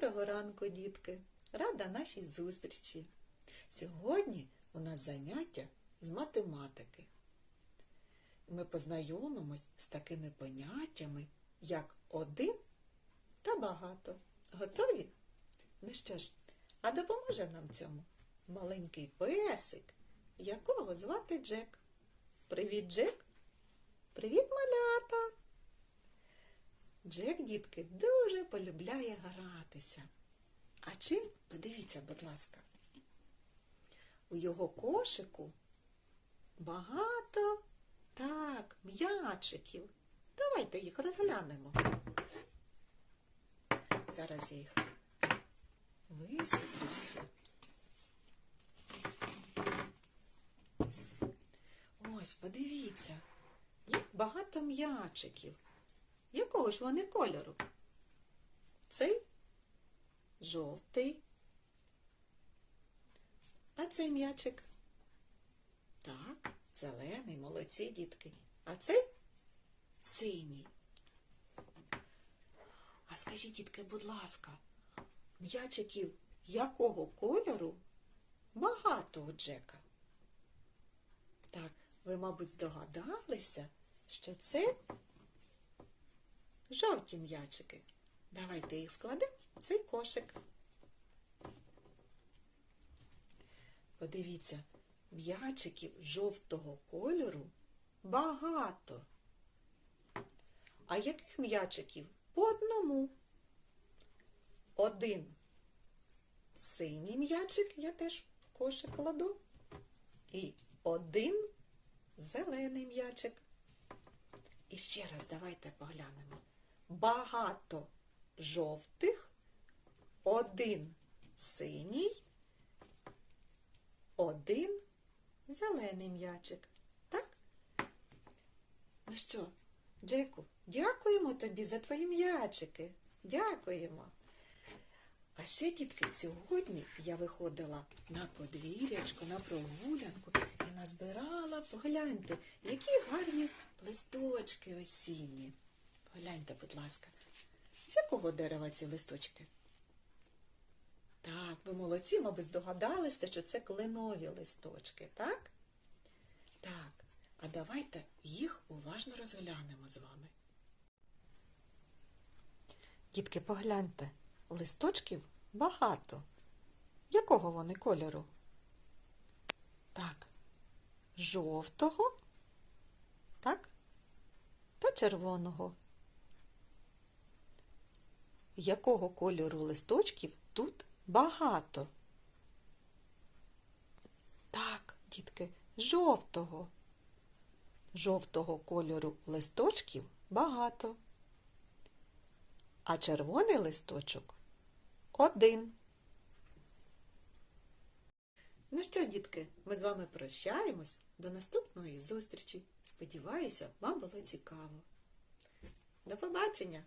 Доброго ранку, дітки! Рада нашій зустрічі. Сьогодні у нас заняття з математики. Ми познайомимось з такими поняттями, як один та багато. Готові? Ну що ж, а допоможе нам цьому маленький песик, якого звати Джек. Привіт, Джек! Привіт, малята! Джек, дітки, дуже полюбляє гратися. А чим? Подивіться, будь ласка. У його кошику багато так, м'ячиків. Давайте їх розглянемо. Зараз я їх висиплю. Ось, подивіться, як багато м'ячиків. Якого ж вони кольору? Цей жовтий. А цей м'ячик? Так, зелений, молодці дітки. А цей синій. А скажіть, дітки, будь ласка, м'ячиків якого кольору багато у Джека? Так, ви, мабуть, здогадалися, що це жовті м'ячики. Давайте їх складемо в цей кошик. Подивіться, м'ячиків жовтого кольору багато. А яких м'ячиків? По одному. Один синій м'ячик, я теж в кошик кладу. І один зелений м'ячик. І ще раз давайте поглянемо. Багато жовтих, один синій, один зелений м'ячик. Так? Ну що, Джеку, дякуємо тобі за твої м'ячики. Дякуємо. А ще, дітки, сьогодні я виходила на подвір'ячко, на прогулянку і назбирала, погляньте, які гарні листочки осінні. Погляньте, будь ласка, з якого дерева ці листочки? Так, ви молодці, мабуть, здогадалися, що це кленові листочки, так? Так, а давайте їх уважно розглянемо з вами. Дітки, погляньте, листочків багато. Якого вони кольору? Так, жовтого, так, та червоного. Якого кольору листочків тут багато? Так, дітки, жовтого. Жовтого кольору листочків багато. А червоний листочок один. Ну що, дітки, ми з вами прощаємось. До наступної зустрічі. Сподіваюся, вам було цікаво. До побачення!